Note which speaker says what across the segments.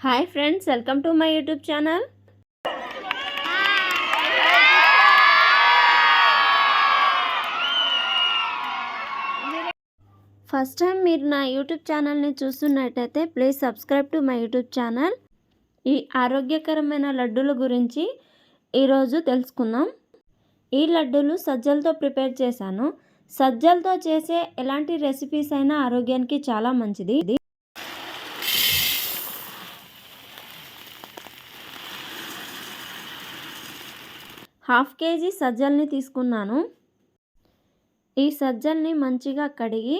Speaker 1: Hi friends welcome to my YouTube channel first time మీరు నా YouTube ఛానల్ని చూస్తున్నట్టయితే please subscribe to my YouTube channel ఈ ఆరోగ్యకరమైన లడ్డూల గురించి ఈరోజు తెలుసుకుందాం. ఈ లడ్డూలు సజ్జలతో ప్రిపేర్ చేశాను. సజ్జలతో చేసే ఎలాంటి రెసిపీస్ అయినా ఆరోగ్యానికి చాలా మంచిది. హాఫ్ కేజీ సజ్జల్ని తీసుకున్నాను. ఈ సజ్జల్ని మంచిగా కడిగి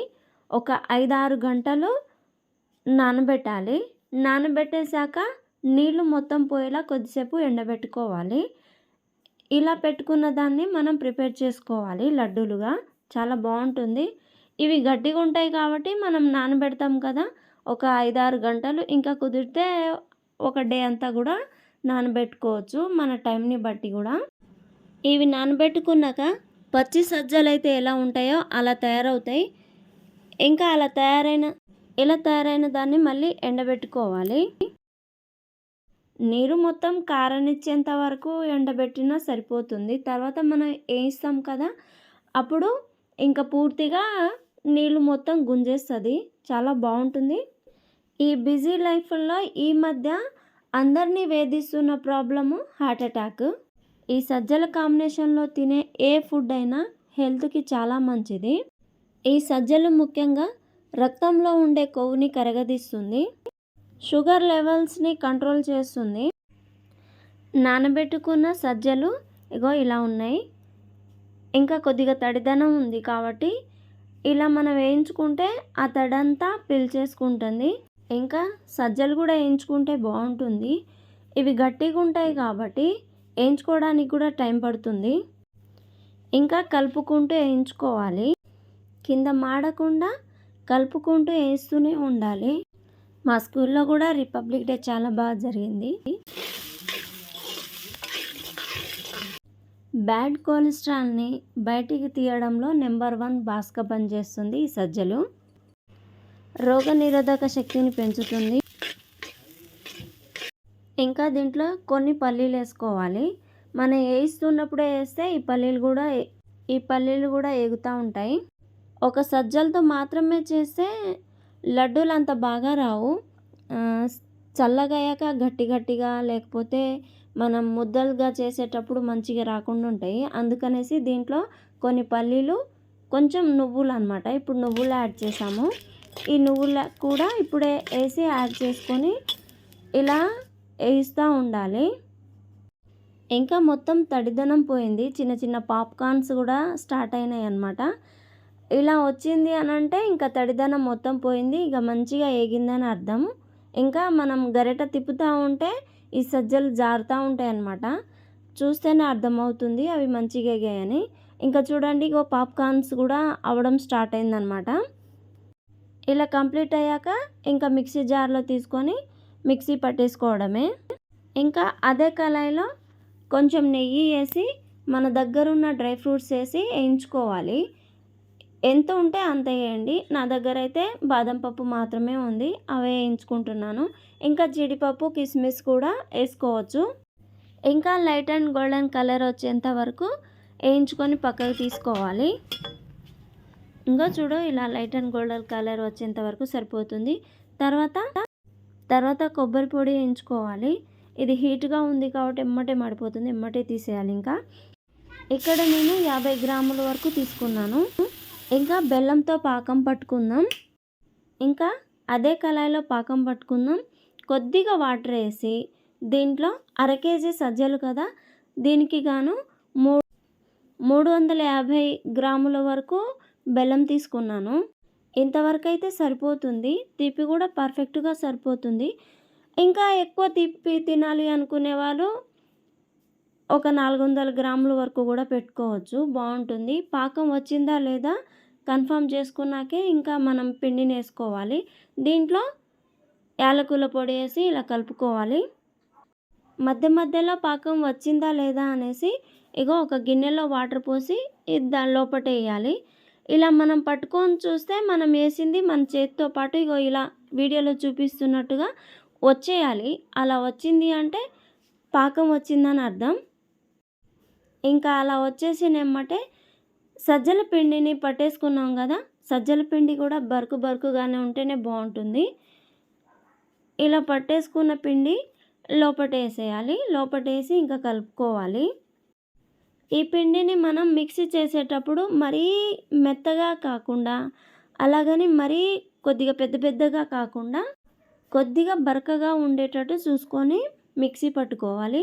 Speaker 1: ఒక ఐదారు గంటలు నానబెట్టాలి. నానబెట్టేశాక నీళ్ళు మొత్తం పోయేలా కొద్దిసేపు ఎండబెట్టుకోవాలి. ఇలా పెట్టుకున్న దాన్ని మనం ప్రిపేర్ చేసుకోవాలి లడ్డూలుగా. చాలా బాగుంటుంది. ఇవి గట్టిగా ఉంటాయి కాబట్టి మనం నానబెడతాం కదా. ఒక ఐదారు గంటలు ఇంకా కుదిరితే ఒక డే అంతా కూడా నానబెట్టుకోవచ్చు మన టైంని బట్టి కూడా. ఇవి నానబెట్టుకున్నాక పచ్చి సజ్జలు అయితే ఎలా ఉంటాయో అలా తయారవుతాయి. ఇంకా అలా తయారైన ఇలా తయారైన దాన్ని మళ్ళీ ఎండబెట్టుకోవాలి. నీరు మొత్తం కారనిచ్చేంత వరకు ఎండబెట్టినా సరిపోతుంది. తర్వాత మనం వేయిస్తాం కదా అప్పుడు ఇంకా పూర్తిగా నీళ్ళు మొత్తం గుంజేస్తుంది. చాలా బాగుంటుంది. ఈ బిజీ లైఫ్లో ఈ మధ్య అందరినీ వేధిస్తున్న ప్రాబ్లము హార్ట్ అటాక్. ఈ సజ్జల కాంబినేషన్లో తినే ఏ ఫుడ్ అయినా హెల్త్కి చాలా మంచిది. ఈ సజ్జలు ముఖ్యంగా రక్తంలో ఉండే కొవ్వుని కరగదీస్తుంది షుగర్ లెవెల్స్ని కంట్రోల్ చేస్తుంది. నానబెట్టుకున్న సజ్జలు ఇగో ఇలా ఉన్నాయి. ఇంకా కొద్దిగా తడిదనం ఉంది కాబట్టి ఇలా మనం వేయించుకుంటే ఆ తడంతా పీల్చేసుకుంటుంది ఇంకా సజ్జలు కూడా వేయించుకుంటే బాగుంటుంది. ఇవి గట్టిగా ఉంటాయి కాబట్టి వేయించుకోవడానికి కూడా టైం పడుతుంది. ఇంకా కలుపుకుంటూ వేయించుకోవాలి. కింద మాడకుండా కలుపుకుంటూ వేస్తూనే ఉండాలి. మా స్కూల్లో కూడా రిపబ్లిక్ డే చాలా బాగా జరిగింది. బ్యాడ్ కొలెస్ట్రాల్ని బయటికి తీయడంలో నెంబర్ వన్ బాస్క పనిచేస్తుంది ఈ సజ్జలు. రోగ నిరోధక శక్తిని పెంచుతుంది. ఇంకా దీంట్లో కొన్ని పల్లీలు వేసుకోవాలి. మనం వేయిస్తున్నప్పుడే వేస్తే ఈ పల్లీలు కూడా ఈ పల్లీలు కూడా ఎగుతూ ఉంటాయి. ఒక సజ్జలతో మాత్రమే చేస్తే లడ్డూలు అంత బాగా రావు. చల్లగయ్యాక గట్టి గట్టిగా లేకపోతే మనం ముద్దలుగా చేసేటప్పుడు మంచిగా రాకుండా ఉంటాయి. అందుకనేసి దీంట్లో కొన్ని పల్లీలు కొంచెం నువ్వులు అనమాట ఇప్పుడు నువ్వులు యాడ్ చేసాము ఈ నువ్వుల కూడా ఇప్పుడే వేసి యాడ్ చేసుకొని ఇలా వేస్తూ ఉండాలి. ఇంకా మొత్తం తడిదనం పోయింది. చిన్న చిన్న పాప్కార్న్స్ కూడా స్టార్ట్ అయినాయి అనమాట ఇలా వచ్చింది అని అంటే ఇంకా తడిదనం మొత్తం పోయింది. ఇక మంచిగా ఏగిందని అర్థం. ఇంకా మనం గరిట తిప్పుతూ ఉంటే ఈ సజ్జలు జారుతూ ఉంటాయి అన్నమాట. చూస్తేనే అర్థమవుతుంది అవి మంచిగా ఎగాయని ఇంకా చూడండి ఇగో పాప్కార్న్స్ కూడా అవడం స్టార్ట్ అయిందనమాట ఇలా కంప్లీట్ అయ్యాక ఇంకా మిక్సీ జార్లో తీసుకొని మిక్సీ పట్టేసుకోవడమే. ఇంకా అదే కళాయిలో కొంచెం నెయ్యి వేసి మన దగ్గర ఉన్న డ్రై ఫ్రూట్స్ వేసి వేయించుకోవాలి. ఎంత ఉంటే అంత వేయండి. నా దగ్గర అయితే బాదం పప్పు మాత్రమే ఉంది. అవే వేయించుకుంటున్నాను. ఇంకా జీడిపప్పు కిస్మిస్ కూడా వేసుకోవచ్చు. ఇంకా లైట్ అండ్ గోల్డెన్ కలర్ వచ్చేంత వరకు వేయించుకొని పక్కకు తీసుకోవాలి. ఇంకా చూడు ఇలా లైట్ అండ్ గోల్డెన్ కలర్ వచ్చేంత వరకు సరిపోతుంది. తర్వాత తర్వాత కొబ్బరి పొడి వేయించుకోవాలి. ఇది హీట్గా ఉంది కాబట్టి ఎమ్మటే మడిపోతుంది. ఎమ్మటే తీసేయాలి ఇంకా. ఇక్కడ నేను యాభై గ్రాముల వరకు తీసుకున్నాను. ఇంకా బెల్లంతో పాకం పట్టుకుందాం. ఇంకా అదే కళాయిలో పాకం పట్టుకుందాం. కొద్దిగా వాటర్ వేసి దీంట్లో అర కేజీ సజ్జలు కదా. దీనికి గాను మూడు మూడు వందల యాభై గ్రాముల వరకు బెల్లం తీసుకున్నాను. ఇంతవరకు అయితే సరిపోతుంది. తీపి కూడా పర్ఫెక్ట్గా సరిపోతుంది. ఇంకా ఎక్కువ తీపి తినాలి అనుకునే వాళ్ళు ఒక నాలుగు వందల గ్రాముల వరకు కూడా పెట్టుకోవచ్చు. బాగుంటుంది. పాకం వచ్చిందా లేదా కన్ఫర్మ్ చేసుకున్నాకే ఇంకా మనం పిండిని వేసుకోవాలి. దీంట్లో యాలకుల పొడి వేసి ఇలా కలుపుకోవాలి. మధ్య మధ్యలో పాకం వచ్చిందా లేదా అనేసి ఇగో ఒక గిన్నెలో వాటర్ పోసి దాని లోపట వేయాలి. ఇలా మనం పట్టుకొని చూస్తే మనం వేసింది మన చేతితో పాటు ఇగో ఇలా వీడియోలో చూపిస్తున్నట్టుగా వచ్చేయాలి. అలా వచ్చింది అంటే పాకం వచ్చిందని అర్థం. ఇంకా అలా వచ్చేసినమ్మటే సజ్జల పిండిని పట్టేసుకున్నాం కదా సజ్జల పిండి కూడా బరుకు బరుకుగానే ఉంటేనే బాగుంటుంది. ఇలా పట్టేసుకున్న పిండి లోపటేసేయాలి లోపటేసి ఇంకా కలుపుకోవాలి. ఈ పిండిని మనం మిక్సీ చేసేటప్పుడు మరీ మెత్తగా కాకుండా అలాగని మరీ కొద్దిగా పెద్ద పెద్దగా కాకుండా కొద్దిగా బరకగా ఉండేటట్టు చూసుకొని మిక్సీ పట్టుకోవాలి.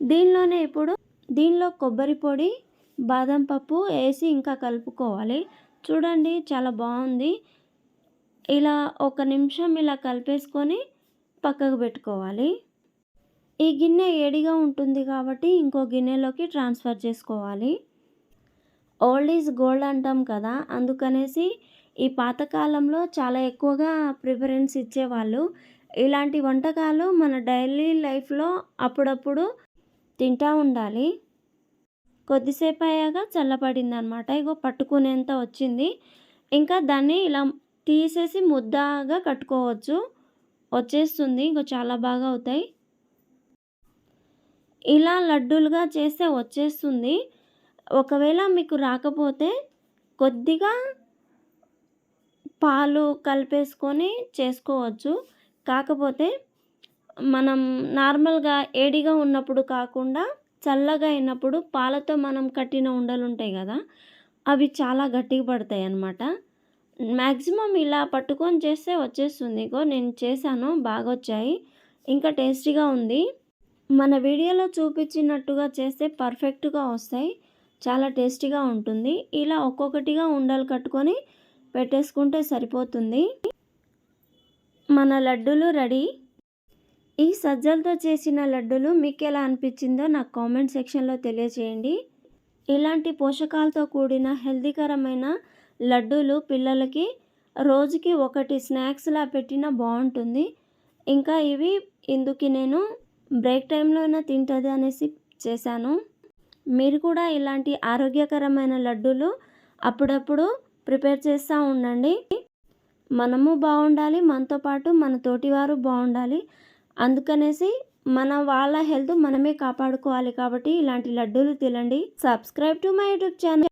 Speaker 1: దీనిలోనే ఇప్పుడు దీనిలో కొబ్బరి పొడి బాదం పప్పు వేసి ఇంకా కలుపుకోవాలి. చూడండి చాలా బాగుంది. ఇలా ఒక నిమిషం ఇలా కలిపేసుకొని పక్కకు పెట్టుకోవాలి. ఈ గిన్నె ఏడిగా ఉంటుంది కాబట్టి ఇంకో గిన్నెలోకి ట్రాన్స్ఫర్ చేసుకోవాలి. ఓల్డ్ ఈజ్ గోల్డ్ అంటాం కదా అందుకనేసి ఈ పాతకాలంలో చాలా ఎక్కువగా ప్రిఫరెన్స్ ఇచ్చేవాళ్ళు. ఇలాంటి వంటకాలు మన డైలీ లైఫ్లో అప్పుడప్పుడు తింటూ ఉండాలి. కొద్దిసేపు అయ్యాక చల్లబడింది అనమాట ఇగో పట్టుకునేంత వచ్చింది. ఇంకా దాన్ని ఇలా తీసేసి ముద్దగా కట్టుకోవచ్చు. వచ్చేస్తుంది. ఇంకో చాలా బాగా అవుతాయి. ఇలా లడ్డూలుగా చేస్తే వచ్చేస్తుంది. ఒకవేళ మీకు రాకపోతే కొద్దిగా పాలు కలిపేసుకొని చేసుకోవచ్చు. కాకపోతే మనం నార్మల్గా ఏడిగా ఉన్నప్పుడు కాకుండా చల్లగా అయినప్పుడు పాలతో మనం కట్టిన ఉండలు ఉంటాయి కదా అవి చాలా గట్టిగా పడతాయి అన్నమాట. మ్యాక్సిమం ఇలా పట్టుకొని చేస్తే వచ్చేస్తుంది. ఇగో నేను చేశాను బాగా వచ్చాయి ఇంకా టేస్టీగా ఉంది. మన వీడియోలో చూపించినట్టుగా చేస్తే పర్ఫెక్ట్గా వస్తాయి. చాలా టేస్టీగా ఉంటుంది. ఇలా ఒక్కొక్కటిగా ఉండలు కట్టుకొని పెట్టేసుకుంటే సరిపోతుంది. మన లడ్డూలు రెడీ. ఈ సజ్జలతో చేసిన లడ్డూలు మీకు ఎలా అనిపించిందో నాకు కామెంట్ సెక్షన్లో తెలియచేయండి. ఇలాంటి పోషకాలతో కూడిన హెల్తీకరమైన లడ్డూలు పిల్లలకి రోజుకి ఒకటి స్నాక్స్లా పెట్టినా బాగుంటుంది. ఇంకా ఇవి ఇందుకు నేను బ్రేక్ టైంలోనే తింటుంది అనేసి చేశాను. మీరు కూడా ఇలాంటి ఆరోగ్యకరమైన లడ్డూలు అప్పుడప్పుడు ప్రిపేర్ చేస్తూ ఉండండి. మనము బాగుండాలి మనతో పాటు మన తోటివారు బాగుండాలి. అందుకనేసి మన వాళ్ళ హెల్త్ మనమే కాపాడుకోవాలి కాబట్టి ఇలాంటి లడ్డూలు తినండి. Subscribe to my YouTube channel.